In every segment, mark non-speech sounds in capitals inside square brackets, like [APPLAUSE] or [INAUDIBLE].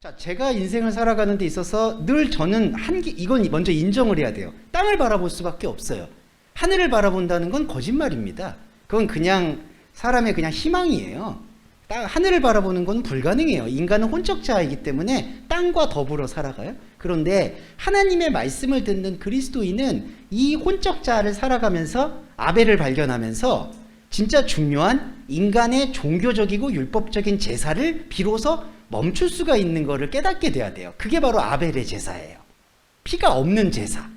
자, 제가 인생을 살아가는 데 있어서 늘 저는 한계, 이건 먼저 인정을 해야 돼요. 땅을 바라볼 수밖에 없어요. 하늘을 바라본다는 건 거짓말입니다. 그건 그냥 사람의 그냥 희망이에요. 땅, 하늘을 바라보는 건 불가능해요. 인간은 혼적자이기 때문에 땅과 더불어 살아가요. 그런데 하나님의 말씀을 듣는 그리스도인은 이 혼적자를 살아가면서 아벨을 발견하면서 진짜 중요한 인간의 종교적이고 율법적인 제사를 비로소 멈출 수가 있는 것을 깨닫게 돼야 돼요. 그게 바로 아벨의 제사예요. 피가 없는 제사,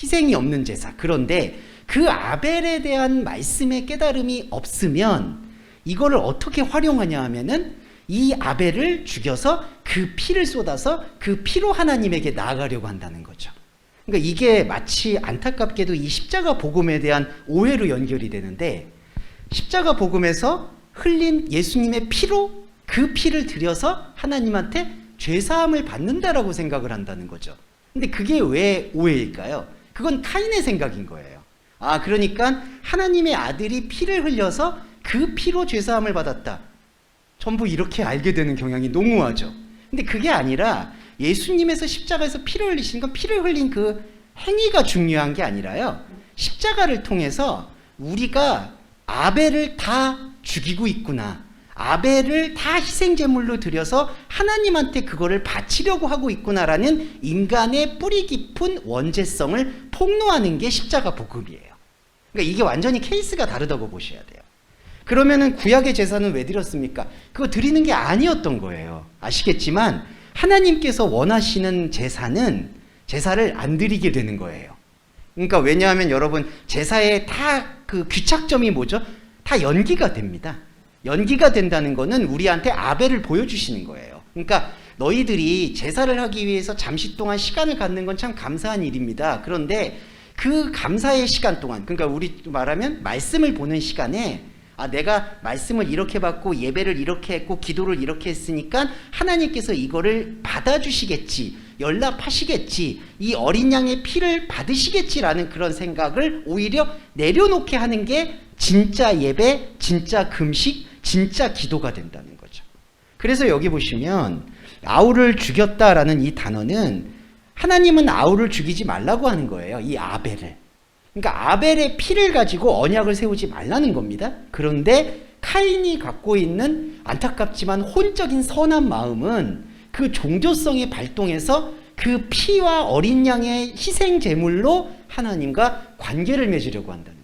희생이 없는 제사. 그런데 그 아벨에 대한 말씀의 깨달음이 없으면 이거를 어떻게 활용하냐 하면은 이 아벨을 죽여서 그 피를 쏟아서 그 피로 하나님에게 나아가려고 한다는 거죠. 그러니까 이게 마치 안타깝게도 이 십자가 복음에 대한 오해로 연결이 되는데 십자가 복음에서 흘린 예수님의 피로 그 피를 들여서 하나님한테 죄사함을 받는다라고 생각을 한다는 거죠. 근데 그게 왜 오해일까요? 그건 타인의 생각인 거예요. 아, 그러니까 하나님의 아들이 피를 흘려서 그 피로 죄사함을 받았다. 전부 이렇게 알게 되는 경향이 농후하죠. 근데 그게 아니라 예수님에서 십자가에서 피를 흘리신 건 피를 흘린 그 행위가 중요한 게 아니라요. 십자가를 통해서 우리가 아벨을 다 죽이고 있구나. 아벨을 다 희생 제물로 들여서 하나님한테 그거를 바치려고 하고 있구나라는 인간의 뿌리 깊은 원죄성을 폭로하는 게 십자가 복음이에요. 그러니까 이게 완전히 케이스가 다르다고 보셔야 돼요. 그러면은 구약의 제사는 왜 드렸습니까? 그거 드리는 게 아니었던 거예요. 아시겠지만 하나님께서 원하시는 제사는 제사를 안 드리게 되는 거예요. 그러니까 왜냐하면 여러분 제사의 다 그 귀착점이 뭐죠? 다 연기가 됩니다. 연기가 된다는 거는 우리한테 아벨을 보여주시는 거예요. 그러니까 너희들이 제사를 하기 위해서 잠시 동안 시간을 갖는 건 참 감사한 일입니다. 그런데 그 감사의 시간 동안, 그러니까 우리 말하면 말씀을 보는 시간에 아, 내가 말씀을 이렇게 받고 예배를 이렇게 했고 기도를 이렇게 했으니까 하나님께서 이거를 받아주시겠지, 연락하시겠지, 이 어린 양의 피를 받으시겠지라는 그런 생각을 오히려 내려놓게 하는 게 진짜 예배, 진짜 금식, 진짜 기도가 된다는 거죠. 그래서 여기 보시면 아우를 죽였다라는 이 단어는 하나님은 아우를 죽이지 말라고 하는 거예요. 이 아벨을. 그러니까 아벨의 피를 가지고 언약을 세우지 말라는 겁니다. 그런데 카인이 갖고 있는 안타깝지만 혼적인 선한 마음은 그 종교성이 발동해서 그 피와 어린 양의 희생 제물로 하나님과 관계를 맺으려고 거예요.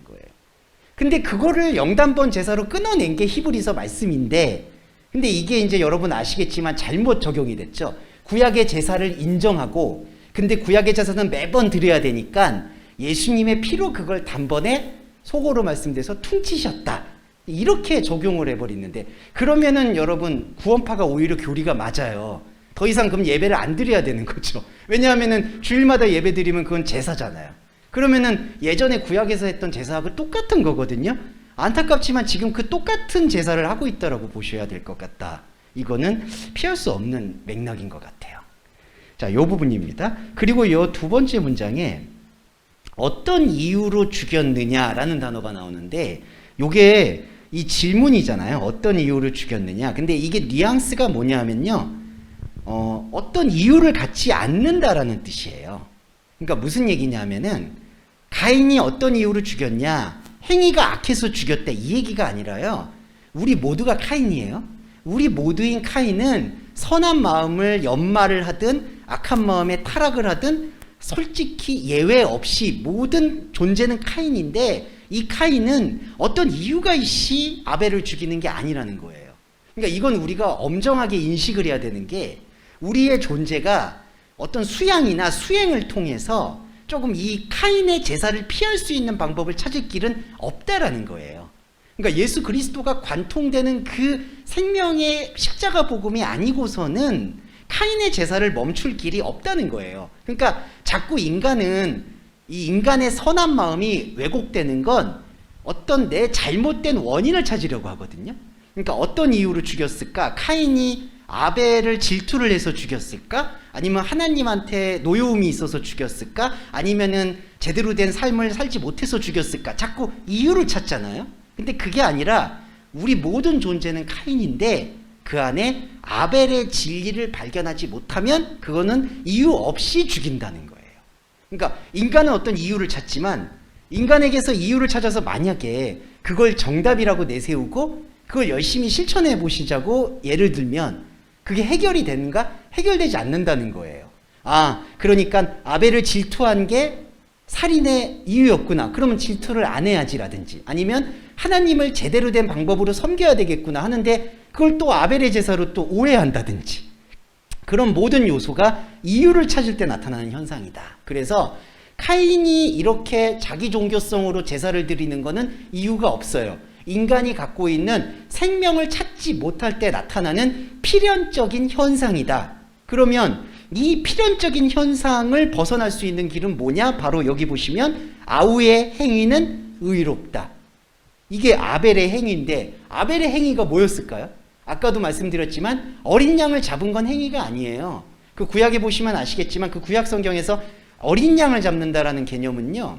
근데 그거를 영단번 제사로 끊어낸 게 히브리서 말씀인데 근데 이게 이제 여러분 아시겠지만 잘못 적용이 됐죠. 구약의 제사를 인정하고 근데 구약의 제사는 매번 드려야 되니까 예수님의 피로 그걸 단번에 속어로 말씀돼서 퉁치셨다. 이렇게 적용을 해버리는데 그러면은 여러분 구원파가 오히려 교리가 맞아요. 더 이상 그럼 예배를 안 드려야 되는 거죠. 왜냐하면은 주일마다 예배 드리면 그건 제사잖아요. 그러면은 예전에 구약에서 했던 제사하고 똑같은 거거든요. 안타깝지만 지금 그 똑같은 제사를 하고 있다라고 보셔야 될 것 같다. 이거는 피할 수 없는 맥락인 것 같아요. 자, 요 부분입니다. 그리고 요 두 번째 문장에 어떤 이유로 죽였느냐라는 단어가 나오는데 요게 이 질문이잖아요. 어떤 이유로 죽였느냐. 근데 이게 뉘앙스가 뭐냐면요. 어, 어떤 이유를 갖지 않는다라는 뜻이에요. 그러니까 무슨 얘기냐면은 가인이 어떤 이유로 죽였냐. 행위가 악해서 죽였다. 이 얘기가 아니라요. 우리 모두가 카인이에요. 우리 모두인 카인은 선한 마음을 연말을 하든 악한 마음에 타락을 하든 솔직히 예외 없이 모든 존재는 카인인데 이 카인은 어떤 이유가 있이 아벨을 죽이는 게 아니라는 거예요. 그러니까 이건 우리가 엄정하게 인식을 해야 되는 게 우리의 존재가 어떤 수양이나 수행을 통해서 조금 이 카인의 제사를 피할 수 있는 방법을 찾을 길은 없다라는 거예요. 그러니까 예수 그리스도가 관통되는 그 생명의 십자가 복음이 아니고서는 카인의 제사를 멈출 길이 없다는 거예요. 그러니까 자꾸 인간은 이 인간의 선한 마음이 왜곡되는 건 어떤 내 잘못된 원인을 찾으려고 하거든요. 그러니까 어떤 이유로 죽였을까? 카인이 아벨을 질투를 해서 죽였을까? 아니면 하나님한테 노여움이 있어서 죽였을까? 아니면은 제대로 된 삶을 살지 못해서 죽였을까? 자꾸 이유를 찾잖아요. 근데 그게 아니라 우리 모든 존재는 카인인데 그 안에 아벨의 진리를 발견하지 못하면 그거는 이유 없이 죽인다는 거예요. 그러니까 인간은 어떤 이유를 찾지만 인간에게서 이유를 찾아서 만약에 그걸 정답이라고 내세우고 그걸 열심히 실천해 보시자고 예를 들면 그게 해결이 되는가? 해결되지 않는다는 거예요. 아, 그러니까 아벨을 질투한 게 살인의 이유였구나. 그러면 질투를 안 해야지라든지 아니면 하나님을 제대로 된 방법으로 섬겨야 되겠구나 하는데 그걸 또 아벨의 제사로 또 오해한다든지 그런 모든 요소가 이유를 찾을 때 나타나는 현상이다. 그래서 카인이 이렇게 자기 종교성으로 제사를 드리는 거는 이유가 없어요. 인간이 갖고 있는 생명을 찾지 못할 때 나타나는 필연적인 현상이다. 그러면 이 필연적인 현상을 벗어날 수 있는 길은 뭐냐? 바로 여기 보시면 아우의 행위는 의롭다. 이게 아벨의 행위인데 아벨의 행위가 뭐였을까요? 아까도 말씀드렸지만 어린 양을 잡은 건 행위가 아니에요. 그 구약에 보시면 아시겠지만 그 구약 성경에서 어린 양을 잡는다라는 개념은요.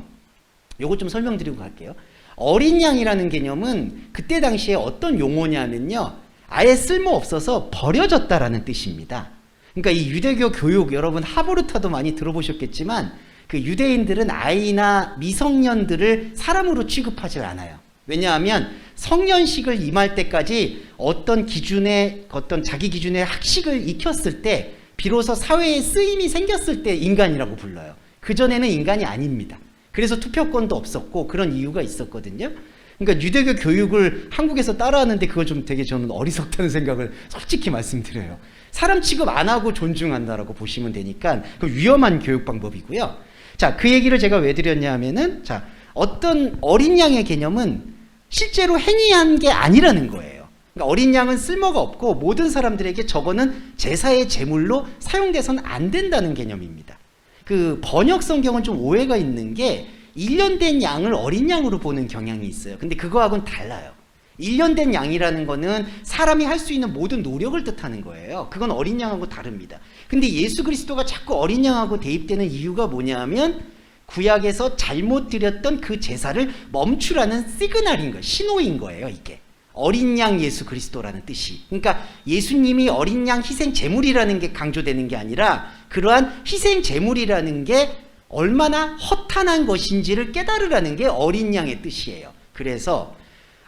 요거 좀 설명드리고 갈게요. 어린 양이라는 개념은 그때 당시에 어떤 용어냐면요. 아예 쓸모 없어서 버려졌다라는 뜻입니다. 그러니까 이 유대교 교육 여러분 하보르타도 많이 들어보셨겠지만 그 유대인들은 아이나 미성년들을 사람으로 취급하지 않아요. 왜냐하면 성년식을 임할 때까지 어떤 기준의 어떤 자기 기준의 학식을 익혔을 때 비로소 사회에 쓰임이 생겼을 때 인간이라고 불러요. 그 전에는 인간이 아닙니다. 그래서 투표권도 없었고 그런 이유가 있었거든요. 그러니까 유대교 교육을 한국에서 따라하는데 그거 좀 되게 저는 어리석다는 생각을 솔직히 말씀드려요. 사람 취급 안 하고 존중한다라고 보시면 되니까 그 위험한 교육 방법이고요. 자, 그 얘기를 제가 왜 드렸냐 하면은 자, 어떤 어린 양의 개념은 실제로 행위한 게 아니라는 거예요. 그러니까 어린 양은 쓸모가 없고 모든 사람들에게 저거는 제사의 제물로 사용돼서는 안 된다는 개념입니다. 그 번역 성경은 좀 오해가 있는 게 1년 된 양을 어린 양으로 보는 경향이 있어요. 근데 그거하고는 달라요. 1년 된 양이라는 거는 사람이 할 수 있는 모든 노력을 뜻하는 거예요. 그건 어린 양하고 다릅니다. 근데 예수 그리스도가 자꾸 어린 양하고 대입되는 이유가 뭐냐면 구약에서 잘못 드렸던 그 제사를 멈추라는 시그널인 거예요. 신호인 거예요, 이게. 어린 양 예수 그리스도라는 뜻이. 그러니까 예수님이 어린 양 희생 제물이라는 게 강조되는 게 아니라 그러한 희생 제물이라는 게 얼마나 허탄한 것인지를 깨달으라는 게 어린 양의 뜻이에요. 그래서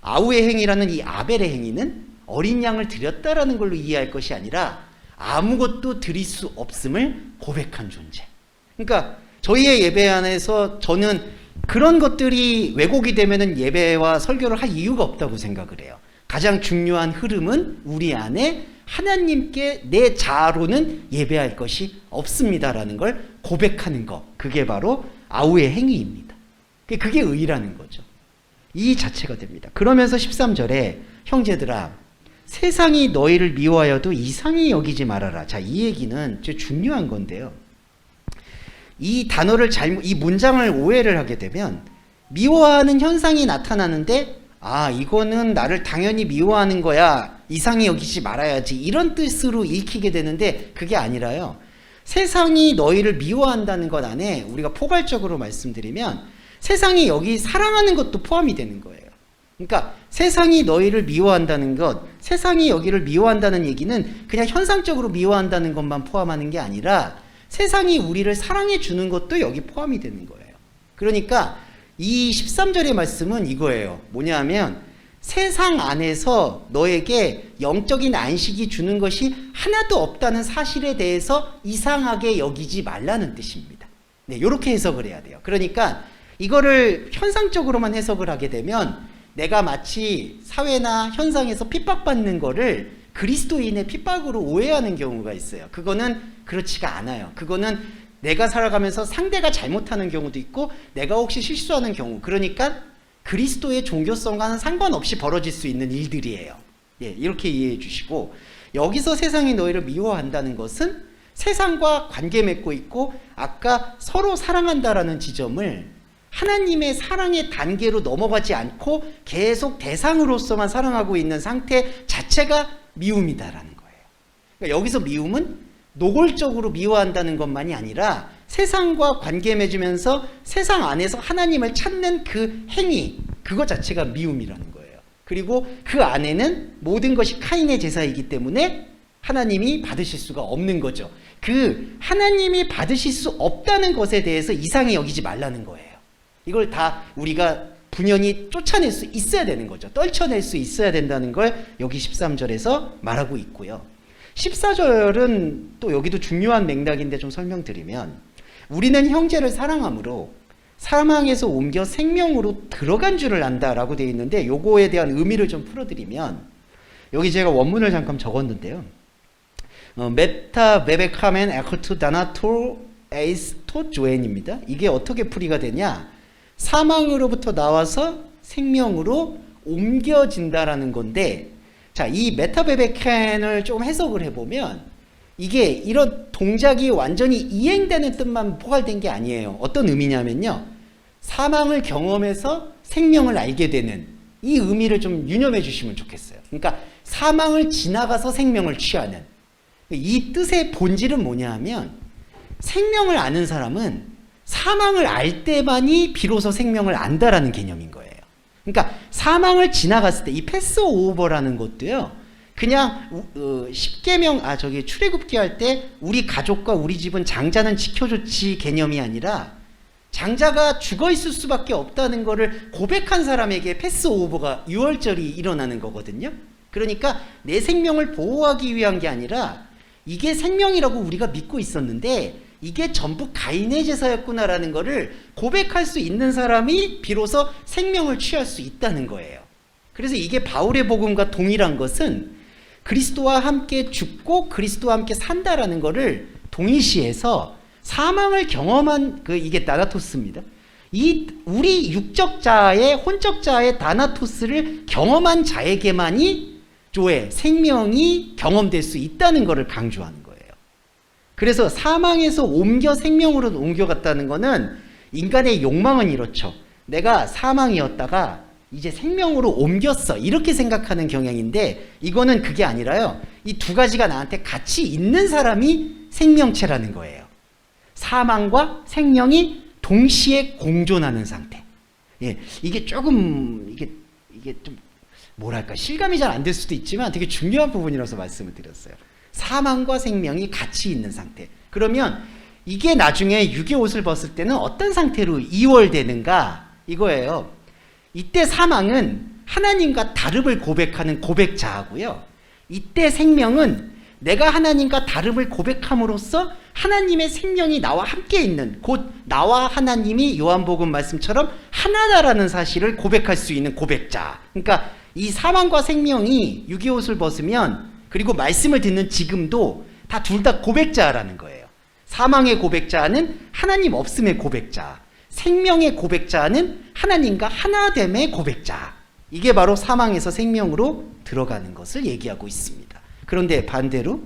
아우의 행위라는 이 아벨의 행위는 어린 양을 드렸다라는 걸로 이해할 것이 아니라 아무것도 드릴 수 없음을 고백한 존재. 그러니까 저희의 예배 안에서 저는 그런 것들이 왜곡이 되면은 예배와 설교를 할 이유가 없다고 생각을 해요. 가장 중요한 흐름은 우리 안에 하나님께 내 자아로는 예배할 것이 없습니다라는 걸 고백하는 것. 그게 바로 아우의 행위입니다. 그게 의라는 거죠. 이 자체가 됩니다. 그러면서 13절에 형제들아 세상이 너희를 미워하여도 이상히 여기지 말아라. 자, 이 얘기는 좀 중요한 건데요. 이 단어를 잘못 이 문장을 오해를 하게 되면 미워하는 현상이 나타나는데 아, 이거는 나를 당연히 미워하는 거야. 이상히 여기지 말아야지. 이런 뜻으로 읽히게 되는데 그게 아니라요. 세상이 너희를 미워한다는 것 안에 우리가 포괄적으로 말씀드리면 세상이 여기 사랑하는 것도 포함이 되는 거예요. 그러니까 세상이 너희를 미워한다는 것, 세상이 여기를 미워한다는 얘기는 그냥 현상적으로 미워한다는 것만 포함하는 게 아니라 세상이 우리를 사랑해 주는 것도 여기 포함이 되는 거예요. 그러니까 이 13절의 말씀은 이거예요. 뭐냐 하면 세상 안에서 너에게 영적인 안식이 주는 것이 하나도 없다는 사실에 대해서 이상하게 여기지 말라는 뜻입니다. 네, 이렇게 해석을 해야 돼요. 그러니까 이거를 현상적으로만 해석을 하게 되면 내가 마치 사회나 현상에서 핍박받는 거를 그리스도인의 핍박으로 오해하는 경우가 있어요. 그거는 그렇지가 않아요. 그거는 내가 살아가면서 상대가 잘못하는 경우도 있고 내가 혹시 실수하는 경우 그러니까 그리스도의 종교성과는 상관없이 벌어질 수 있는 일들이에요. 예, 이렇게 이해해 주시고 여기서 세상이 너희를 미워한다는 것은 세상과 관계 맺고 있고 아까 서로 사랑한다라는 지점을 하나님의 사랑의 단계로 넘어가지 않고 계속 대상으로서만 사랑하고 있는 상태 자체가 미움이다라는 거예요. 그러니까 여기서 미움은 노골적으로 미워한다는 것만이 아니라 세상과 관계 맺으면서 세상 안에서 하나님을 찾는 그 행위, 그것 자체가 미움이라는 거예요. 그리고 그 안에는 모든 것이 카인의 제사이기 때문에 하나님이 받으실 수가 없는 거죠. 그 하나님이 받으실 수 없다는 것에 대해서 이상히 여기지 말라는 거예요. 이걸 다 우리가 분연히 쫓아낼 수 있어야 되는 거죠. 떨쳐낼 수 있어야 된다는 걸 여기 13절에서 말하고 있고요. 14절은 또 여기도 중요한 맥락인데 좀 설명드리면 우리는 형제를 사랑함으로 사망에서 옮겨 생명으로 들어간 줄을 안다라고 되어 있는데 요거에 대한 의미를 좀 풀어드리면 여기 제가 원문을 잠깐 적었는데요. 어, 메타 베베카멘 에코투 다나토 에이스 토 조엔입니다. 이게 어떻게 풀이가 되냐? 사망으로부터 나와서 생명으로 옮겨진다라는 건데 자, 이 메타베베켄을 좀 해석을 해보면 이게 이런 동작이 완전히 이행되는 뜻만 포괄된 게 아니에요. 어떤 의미냐면요. 사망을 경험해서 생명을 알게 되는 이 의미를 좀 유념해 주시면 좋겠어요. 그러니까 사망을 지나가서 생명을 취하는 이 뜻의 본질은 뭐냐 하면 생명을 아는 사람은 사망을 알 때만이 비로소 생명을 안다라는 개념인 거예요. 그러니까 사망을 지나갔을 때 이 패스 오버라는 것도요. 그냥 어, 10계명 아 저기 출애굽기 할 때 우리 가족과 우리 집은 장자는 지켜줬지 개념이 아니라 장자가 죽어 있을 수밖에 없다는 거를 고백한 사람에게 패스 오버가 6월절이 일어나는 거거든요. 그러니까 내 생명을 보호하기 위한 게 아니라 이게 생명이라고 우리가 믿고 있었는데 이게 전부 가인의 제사였구나라는 거를 고백할 수 있는 사람이 비로소 생명을 취할 수 있다는 거예요. 그래서 이게 바울의 복음과 동일한 것은 그리스도와 함께 죽고 그리스도와 함께 산다라는 거를 동일시해서 사망을 경험한 그 이게 나나토스입니다. 이 우리 육적 자의 혼적 자의 다나토스를 경험한 자에게만이 조의 생명이 경험될 수 있다는 것을 강조하는 거예요. 그래서 사망에서 옮겨 생명으로 옮겨갔다는 것은 인간의 욕망은 이렇죠. 내가 사망이었다가 이제 생명으로 옮겼어. 이렇게 생각하는 경향인데 이거는 그게 아니라요. 이 두 가지가 나한테 같이 있는 사람이 생명체라는 거예요. 사망과 생명이 동시에 공존하는 상태. 예, 이게 조금 이게 이게 좀 뭐랄까 실감이 잘 안 될 수도 있지만 되게 중요한 부분이라서 말씀을 드렸어요. 사망과 생명이 같이 있는 상태. 그러면 이게 나중에 육의 옷을 벗을 때는 어떤 상태로 이월되는가 이거예요. 이때 사망은 하나님과 다름을 고백하는 고백자하고요. 이때 생명은 내가 하나님과 다름을 고백함으로써 하나님의 생명이 나와 함께 있는 곧 나와 하나님이 요한복음 말씀처럼 하나다라는 사실을 고백할 수 있는 고백자. 그러니까 이 사망과 생명이 육의 옷을 벗으면 그리고 말씀을 듣는 지금도 다 둘 다 고백자라는 거예요. 사망의 고백자는 하나님 없음의 고백자. 생명의 고백자는 하나님과 하나됨의 고백자. 이게 바로 사망에서 생명으로 들어가는 것을 얘기하고 있습니다. 그런데 반대로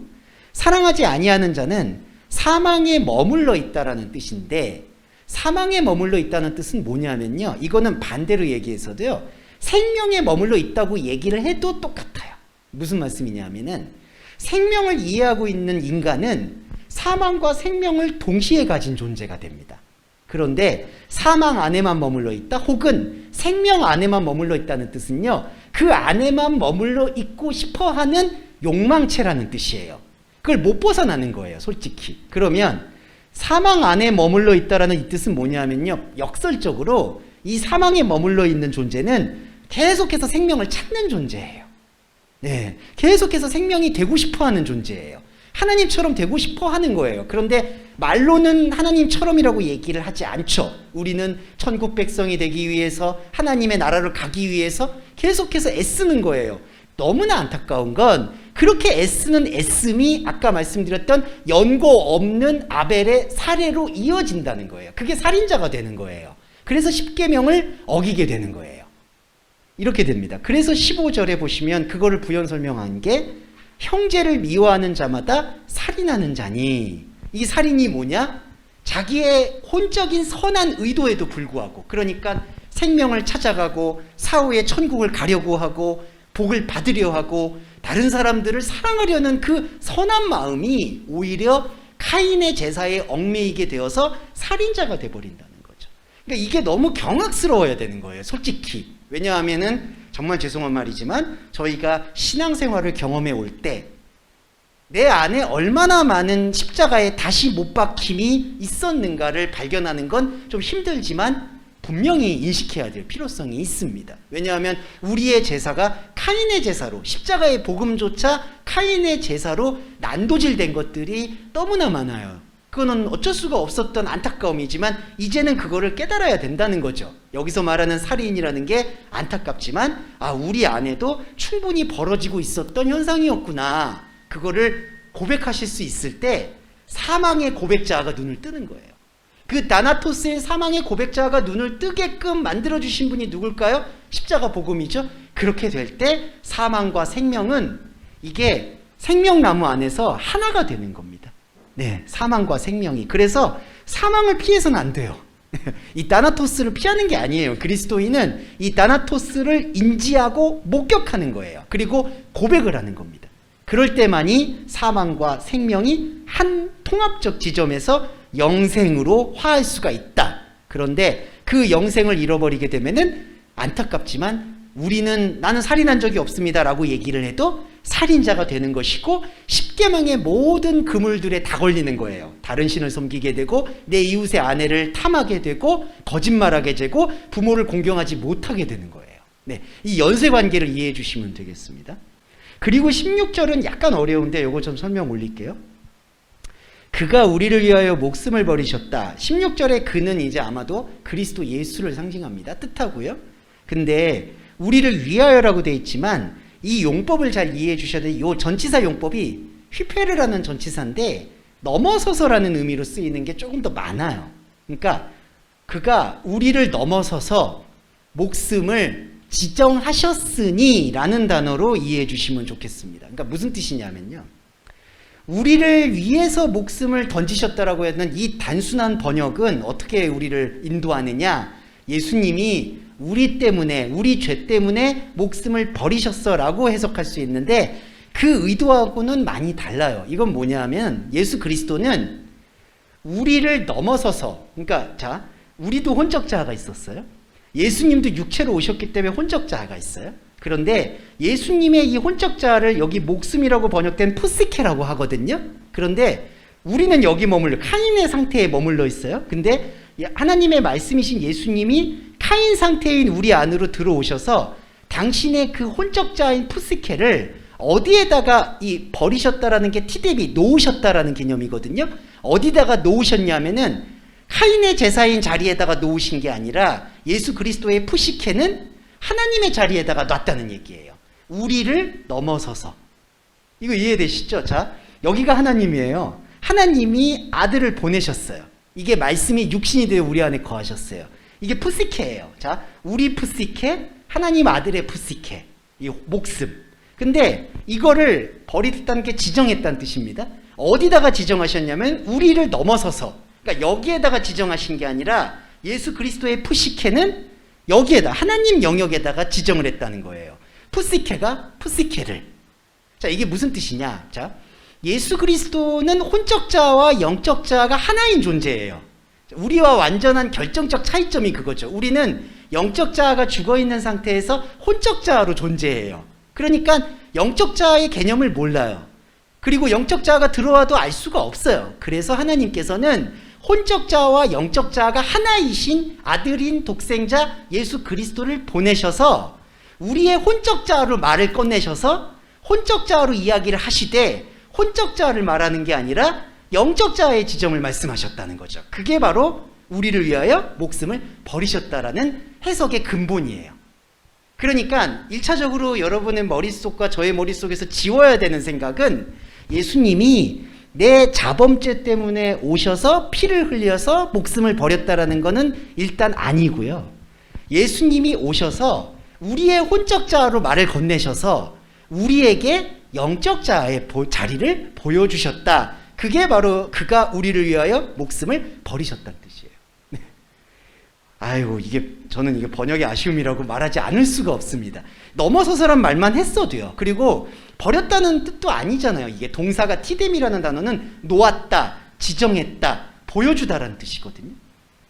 사랑하지 아니하는 자는 사망에 머물러 있다라는 뜻인데 사망에 머물러 있다는 뜻은 뭐냐면요. 이거는 반대로 얘기해서도요. 생명에 머물러 있다고 얘기를 해도 똑같아요. 무슨 말씀이냐면은 생명을 이해하고 있는 인간은 사망과 생명을 동시에 가진 존재가 됩니다. 그런데 사망 안에만 머물러 있다 혹은 생명 안에만 머물러 있다는 뜻은요. 그 안에만 머물러 있고 싶어 하는 욕망체라는 뜻이에요. 그걸 못 벗어나는 거예요, 솔직히. 그러면 사망 안에 머물러 있다라는 이 뜻은 뭐냐면요. 역설적으로 이 사망에 머물러 있는 존재는 계속해서 생명을 찾는 존재예요. 네. 계속해서 생명이 되고 싶어 하는 존재예요. 하나님처럼 되고 싶어 하는 거예요. 그런데 말로는 하나님처럼이라고 얘기를 하지 않죠. 우리는 천국 백성이 되기 위해서 하나님의 나라를 가기 위해서 계속해서 애쓰는 거예요. 너무나 안타까운 건 그렇게 애쓰는 애씀이 아까 말씀드렸던 연고 없는 아벨의 사례로 이어진다는 거예요. 그게 살인자가 되는 거예요. 그래서 십계명을 어기게 되는 거예요. 이렇게 됩니다. 그래서 15절에 보시면 그거를 부연 설명한 게 형제를 미워하는 자마다 살인하는 자니 이 살인이 뭐냐? 자기의 혼적인 선한 의도에도 불구하고 그러니까 생명을 찾아가고 사후에 천국을 가려고 하고 복을 받으려 하고 다른 사람들을 사랑하려는 그 선한 마음이 오히려 카인의 제사에 얽매이게 되어서 살인자가 돼버린다는 거죠. 그러니까 이게 너무 경악스러워야 되는 거예요, 솔직히. 왜냐하면은 정말 죄송한 말이지만 저희가 신앙생활을 경험해 올 때 내 안에 얼마나 많은 십자가에 다시 못 박힘이 있었는가를 발견하는 건 좀 힘들지만 분명히 인식해야 될 필요성이 있습니다. 왜냐하면 우리의 제사가 카인의 제사로 십자가의 복음조차 카인의 제사로 난도질된 것들이 너무나 많아요. 그거는 어쩔 수가 없었던 안타까움이지만 이제는 그거를 깨달아야 된다는 거죠. 여기서 말하는 살인이라는 게 안타깝지만 아 우리 안에도 충분히 벌어지고 있었던 현상이었구나. 그거를 고백하실 수 있을 때 사망의 고백자가 눈을 뜨는 거예요. 그 나나토스의 사망의 고백자가 눈을 뜨게끔 만들어 주신 분이 누굴까요? 십자가 복음이죠. 그렇게 될 때 사망과 생명은 이게 생명나무 안에서 하나가 되는 겁니다. 네, 사망과 생명이. 그래서 사망을 피해서는 안 돼요. [LAUGHS] 이 다나토스를 피하는 게 아니에요. 그리스도인은 이 다나토스를 인지하고 목격하는 거예요. 그리고 고백을 하는 겁니다. 그럴 때만이 사망과 생명이 한 통합적 지점에서 영생으로 화할 수가 있다. 그런데 그 영생을 잃어버리게 되면은 안타깝지만 우리는 나는 살인한 적이 없습니다라고 얘기를 해도 살인자가 되는 것이고 십계명의 모든 그물들에 다 걸리는 거예요. 다른 신을 섬기게 되고 내 이웃의 아내를 탐하게 되고 거짓말하게 되고 부모를 공경하지 못하게 되는 거예요. 네, 이 연쇄 관계를 이해해 주시면 되겠습니다. 그리고 16절은 약간 어려운데 요거 좀 설명 올릴게요. 그가 우리를 위하여 목숨을 버리셨다. 16절의 그는 이제 아마도 그리스도 예수를 상징합니다. 뜻하고요. 근데 우리를 위하여라고 돼 있지만 이 용법을 잘 이해해 주셔야 돼요. 요 전치사 용법이 휘페르라는 전치사인데 넘어서서라는 의미로 쓰이는 게 조금 더 많아요. 그러니까 그가 우리를 넘어서서 목숨을 지정하셨으니 라는 단어로 이해해 주시면 좋겠습니다. 그러니까 무슨 뜻이냐면요. 우리를 위해서 목숨을 던지셨다라고 했는 이 단순한 번역은 어떻게 우리를 인도하느냐? 예수님이 우리 때문에, 우리 죄 때문에 목숨을 버리셨어라고 해석할 수 있는데 그 의도하고는 많이 달라요. 이건 뭐냐면 예수 그리스도는 우리를 넘어서서, 그러니까 자, 우리도 혼적자가 있었어요. 예수님도 육체로 오셨기 때문에 혼적자가 있어요. 그런데 예수님의 이 혼적자를 여기 목숨이라고 번역된 푸시케라고 하거든요. 그런데 우리는 여기 머물러 카인의 상태에 머물러 있어요. 근데 하나님의 말씀이신 예수님이 카인 상태인 우리 안으로 들어오셔서 당신의 그 혼적자인 푸시케를 어디에다가 이 버리셨다라는 게 티데비 놓으셨다라는 개념이거든요. 어디다가 놓으셨냐면은 카인의 제사인 자리에다가 놓으신 게 아니라 예수 그리스도의 푸시케는 하나님의 자리에다가 놨다는 얘기예요. 우리를 넘어서서. 이거 이해되시죠? 자, 여기가 하나님이에요. 하나님이 아들을 보내셨어요. 이게 말씀이 육신이 되어 우리 안에 거하셨어요. 이게 푸시케예요. 자, 우리 푸시케, 하나님 아들의 푸시케. 이 목숨. 근데 이거를 버리겠다는 게 지정했다는 뜻입니다. 어디다가 지정하셨냐면 우리를 넘어서서 그러니까 여기에다가 지정하신 게 아니라 예수 그리스도의 푸시케는 여기에다 하나님 영역에다가 지정을 했다는 거예요. 푸시케가 푸시케를. 자, 이게 무슨 뜻이냐? 자, 예수 그리스도는 혼적자와 영적자가 하나인 존재예요. 우리와 완전한 결정적 차이점이 그거죠. 우리는 영적자가 죽어 있는 상태에서 혼적자로 존재해요. 그러니까 영적자의 개념을 몰라요. 그리고 영적자가 들어와도 알 수가 없어요. 그래서 하나님께서는 혼적자와 영적자가 하나이신 아들인 독생자 예수 그리스도를 보내셔서 우리의 혼적자로 말을 꺼내셔서 혼적자로 이야기를 하시되 혼적자를 말하는 게 아니라 영적자의 지점을 말씀하셨다는 거죠. 그게 바로 우리를 위하여 목숨을 버리셨다라는 해석의 근본이에요. 그러니까 1차적으로 여러분의 머릿속과 저의 머릿속에서 지워야 되는 생각은 예수님이 내 자범죄 때문에 오셔서 피를 흘려서 목숨을 버렸다라는 것은 일단 아니고요. 예수님이 오셔서 우리의 혼적자로 말을 건네셔서 우리에게 영적 자의 자리를 보여주셨다. 그게 바로 그가 우리를 위하여 목숨을 버리셨다는 뜻이에요. 네. 아유, 이게 저는 이게 번역의 아쉬움이라고 말하지 않을 수가 없습니다. 넘어서서란 말만 했어도요. 그리고 버렸다는 뜻도 아니잖아요. 이게 동사가 티뎀이라는 단어는 놓았다, 지정했다, 보여주다라는 뜻이거든요.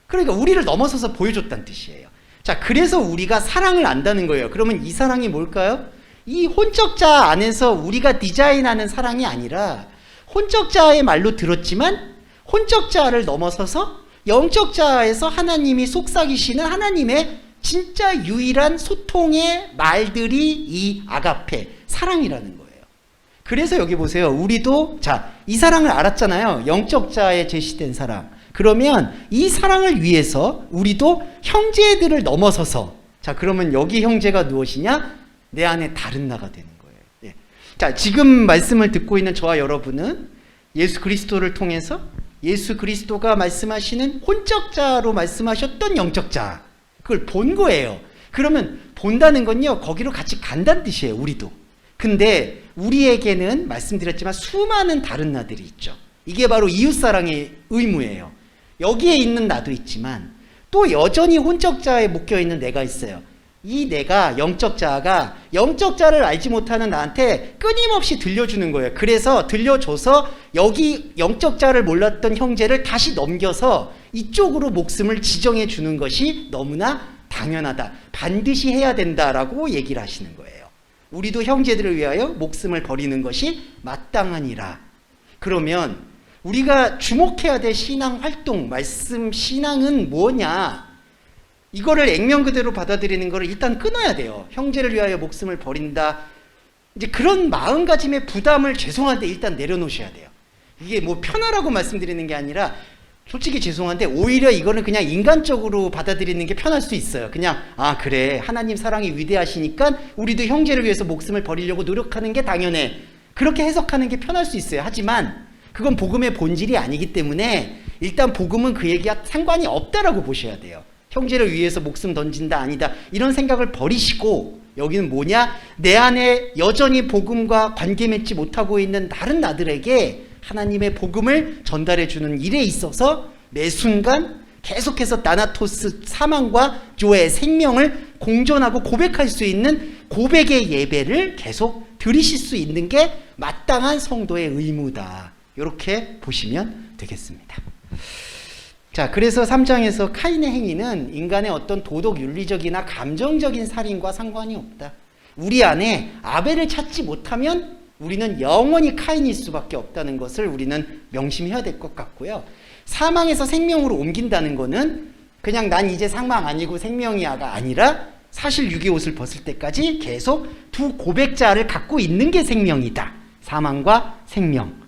그러니까 우리를 넘어서서 보여줬다는 뜻이에요. 자, 그래서 우리가 사랑을 안다는 거예요. 그러면 이 사랑이 뭘까요? 이 혼적자 안에서 우리가 디자인하는 사랑이 아니라 혼적자의 말로 들었지만 혼적자를 넘어서서 영적자에서 하나님이 속삭이시는 하나님의 진짜 유일한 소통의 말들이 이 아가페 사랑이라는 거예요. 그래서 여기 보세요. 우리도 자, 이 사랑을 알았잖아요. 영적자에 제시된 사랑. 그러면 이 사랑을 위해서 우리도 형제들을 넘어서서 자, 그러면 여기 형제가 무엇이냐? 내 안에 다른 나가 되는 거예요. 예. 자, 지금 말씀을 듣고 있는 저와 여러분은 예수 그리스도를 통해서 예수 그리스도가 말씀하시는 혼적자로 말씀하셨던 영적자 그걸 본 거예요. 그러면 본다는 건요 거기로 같이 간다는 뜻이에요. 우리도. 근데 우리에게는 말씀드렸지만 수많은 다른 나들이 있죠. 이게 바로 이웃사랑의 의무예요. 여기에 있는 나도 있지만 또 여전히 혼적자에 묶여 있는 내가 있어요. 이 내가 영적 자아가 영적 자를 알지 못하는 나한테 끊임없이 들려주는 거예요. 그래서 들려줘서 여기 영적 자를 몰랐던 형제를 다시 넘겨서 이쪽으로 목숨을 지정해 주는 것이 너무나 당연하다. 반드시 해야 된다라고 얘기를 하시는 거예요. 우리도 형제들을 위하여 목숨을 버리는 것이 마땅하니라. 그러면 우리가 주목해야 될 신앙 활동, 말씀 신앙은 뭐냐? 이거를 액면 그대로 받아들이는 거를 일단 끊어야 돼요. 형제를 위하여 목숨을 버린다. 이제 그런 마음가짐의 부담을 죄송한데 일단 내려놓으셔야 돼요. 이게 뭐 편하라고 말씀드리는 게 아니라 솔직히 죄송한데 오히려 이거는 그냥 인간적으로 받아들이는 게 편할 수 있어요. 그냥 아 그래 하나님 사랑이 위대하시니까 우리도 형제를 위해서 목숨을 버리려고 노력하는 게 당연해. 그렇게 해석하는 게 편할 수 있어요. 하지만 그건 복음의 본질이 아니기 때문에 일단 복음은 그 얘기와 상관이 없다라고 보셔야 돼요. 형제를 위해서 목숨 던진다 아니다 이런 생각을 버리시고 여기는 뭐냐 내 안에 여전히 복음과 관계 맺지 못하고 있는 다른 나들에게 하나님의 복음을 전달해 주는 일에 있어서 매 순간 계속해서 나나토스 사망과 조의 생명을 공존하고 고백할 수 있는 고백의 예배를 계속 드리실 수 있는 게 마땅한 성도의 의무다. 이렇게 보시면 되겠습니다. 자, 그래서 3장에서 카인의 행위는 인간의 어떤 도덕 윤리적이나 감정적인 살인과 상관이 없다. 우리 안에 아벨을 찾지 못하면 우리는 영원히 카인일 수밖에 없다는 것을 우리는 명심해야 될 것 같고요. 사망에서 생명으로 옮긴다는 것은 그냥 난 이제 사망 아니고 생명이야가 아니라 사실 유기 옷을 벗을 때까지 계속 두 고백자를 갖고 있는 게 생명이다. 사망과 생명.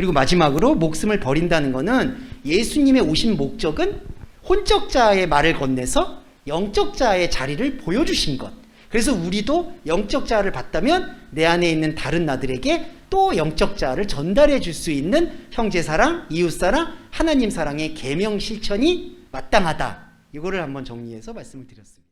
그리고 마지막으로 목숨을 버린다는 것은 예수님의 오신 목적은 혼적자의 말을 건네서 영적자의 자리를 보여주신 것. 그래서 우리도 영적자를 받다면 내 안에 있는 다른 나들에게 또 영적자를 전달해 줄 수 있는 형제 사랑, 이웃 사랑, 하나님 사랑의 계명 실천이 마땅하다. 이거를 한번 정리해서 말씀을 드렸습니다.